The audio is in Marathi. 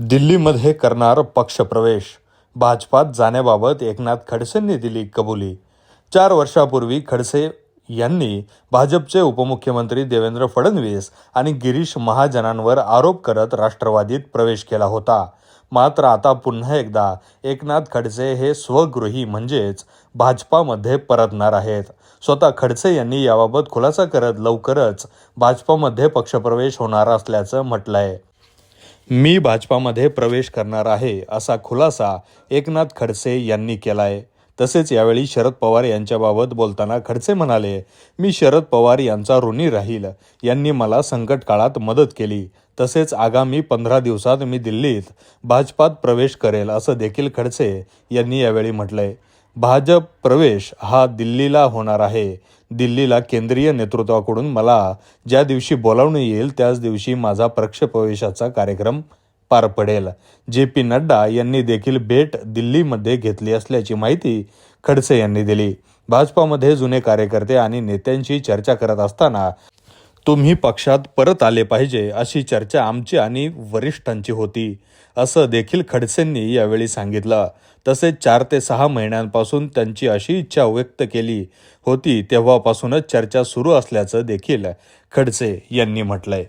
दिल्लीमध्ये करणार पक्षप्रवेश. भाजपात जाण्याबाबत एकनाथ खडसेंनी दिली कबुली. चार वर्षापूर्वी खडसे यांनी भाजपचे उपमुख्यमंत्री देवेंद्र फडणवीस आणि गिरीश महाजनांवर आरोप करत राष्ट्रवादीत प्रवेश केला होता. मात्र आता पुन्हा एकदा एकनाथ खडसे हे स्वगृही म्हणजेच भाजपामध्ये परतणार आहेत. स्वतः खडसे यांनी याबाबत खुलासा करत लवकरच भाजपामध्ये पक्षप्रवेश होणार असल्याचं म्हटलं आहे मी भाजपामध्ये प्रवेश करणार आहे असा खुलासा एकनाथ खडसे यांनी केलाय. तसेच यावेळी शरद पवार यांच्याबाबत बोलताना खडसे म्हणाले मी शरद पवार यांचा ऋणी राहील. यांनी मला संकट काळात मदत केली. तसेच आगामी पंधरा दिवसात मी दिल्लीत भाजपात प्रवेश करेल असं देखील खडसे यांनी यावेळी म्हटलंय. भाजप प्रवेश हा दिल्लीला होणार आहे. दिल्लीला केंद्रीय नेतृत्वाकडून मला ज्या दिवशी बोलावणे येईल त्याच दिवशी माझा पक्षप्रवेशाचा कार्यक्रम पार पडेल. जे पी नड्डा यांनी देखील भेट दिल्लीमध्ये घेतली असल्याची माहिती खडसे यांनी दिली. भाजपामध्ये जुने कार्यकर्ते आणि नेत्यांशी चर्चा करत असताना तुम्ही पक्षात परत आले पाहिजे अशी चर्चा आमची आणि वरिष्ठांची होती असं देखील खडसेंनी यावेळी सांगितलं. तसेच चार ते सहा महिन्यांपासून त्यांची अशी इच्छा व्यक्त केली होती तेव्हापासूनच चर्चा सुरू असल्याचं देखील खडसे यांनी म्हटलंय.